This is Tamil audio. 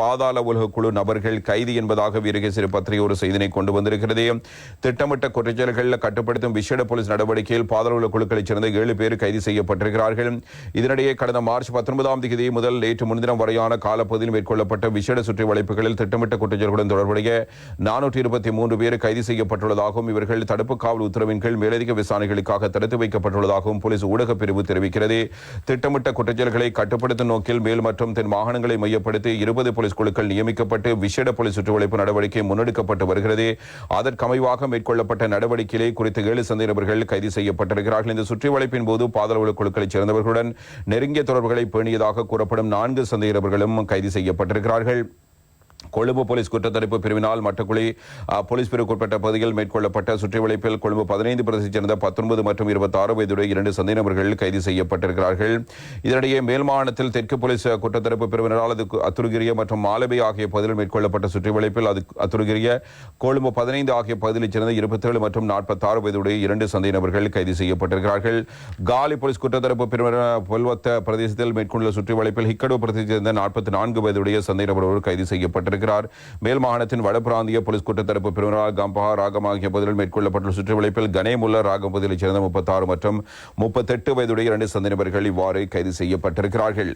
பாதாள உலக குழு நபர்கள் கைது என்பதாக வீரகேசரி பத்திரிகை ஒரு செய்தினை கொண்டு வந்திருக்கிறது. திட்டமிட்ட குற்றச்செயல்களில் கட்டுப்படுத்தும் விசேட போலீஸ் நடவடிக்கையில் பாதாள உலக குழுக்களைச் சேர்ந்த ஏழு பேர் கைது செய்யப்பட்டிருக்கிறார்கள். இதனிடையே கடந்த மார்ச் பத்தொன்பதாம் தேதி முதல் நேற்று முன்தினம் வரையான காலப்பகுதியில் மேற்கொள்ளப்பட்ட விசேட சுற்றி வளைப்புகளில் திட்டமிட்ட குற்றச்செயல்களுடன் தொடர்புடைய நானூற்றி இருபத்தி மூன்று பேர் கைது செய்யப்பட்டுள்ளதாகவும் இவர்கள் தடுப்பு காவல் உத்தரவின் கீழ் மேலதிக விசாரணைகளுக்காக தடுத்து வைக்கப்பட்டுள்ளதாகவும் போலீஸ் ஊடகப் பிரிவு தெரிவிக்கிறது. திட்டமிட்ட குற்றச்செயல்களை கட்டுப்படுத்தும் நோக்கில் மேல் மற்றும் தென் மாகாணங்களை மையப்படுத்தி இருபது போலீஸ் குழுக்கள் நியமிக்கப்பட்டு விசேட போலீஸ் சுற்றுவளைப்பு நடவடிக்கை முன்னெடுக்கப்பட்டு வருகிறது. அதற்கமைவாக மேற்கொள்ளப்பட்ட நடவடிக்கையிலே குறித்த ஏழு சந்தை நபர்கள் கைது செய்யப்பட்டிருக்கிறார்கள். இந்த சுற்றிவளைப்பின் போது பாதாள குழுக்களைச் சேர்ந்தவர்களுடன் நெருங்கிய தொடர்புகளை பேணியதாக கூறப்படும் நான்கு சந்தேக நபர்களும் கைது செய்யப்பட்டிருக்கிறார்கள். கொழும்பு போலீஸ் குற்றத்தடுப்பு பிரிவினால் மட்டக்குழி போலீஸ் பிரிவுக்குட்பட்ட பகுதியில் மேற்கொள்ளப்பட்ட சுற்றிவளைப்பில் கொழும்பு பதினைந்து பிரதேசத்தைச் சேர்ந்த பத்தொன்பது மற்றும் இருபத்தி ஆறு வயதுடைய இரண்டு சந்தேக நபர்கள் கைது செய்யப்பட்டிருக்கிறார்கள். இதனிடையே மேல் மாகாணத்தில் தெற்கு போலீஸ் குற்றத்தடுப்பு பிரிவினரால் அது அத்துருகிரிய மற்றும் மாலபே ஆகிய பகுதியில் மேற்கொள்ளப்பட்ட சுற்றிவளைப்பில் அது அத்துருகிரிய கொழும்பு பதினைந்து ஆகிய பகுதியைச் சேர்ந்த இருபத்தேழு மற்றும் நாற்பத்தாறு வயதுடைய இரண்டு சந்தேக நபர்கள் கைது செய்யப்பட்டிருக்கிறார்கள். காலி போலீஸ் குற்றத்தடுப்பு பிரிவினர் பொல்வத்த பிரதேசத்தில் மேற்கொண்டுள்ள சுற்றிவளைப்பில் ஹிக்கடு பிரதேசத்தைச் சேர்ந்த நாற்பத்தி நான்கு வயதுடைய சந்தை நபர்கள் கைது செய்யப்பட்டிருக்கிறார் மேல் மாகாணத்தின் வடபிராந்திய போலீஸ் கூட்டத்தரப்பு பிரிவினரால் கம்பஹா ராகம் ஆகிய பகுதிகளில் மேற்கொள்ளப்பட்டுள்ள சுற்றுவளைப்பில் கனேமுல்ல ராகம் பகுதியைச் சேர்ந்த முப்பத்தாறு மற்றும் முப்பத்தெட்டு வயதுடைய இரண்டு சந்தேக நபர்கள் இவ்வாறு கைது செய்யப்பட்டிருக்கிறார்கள்.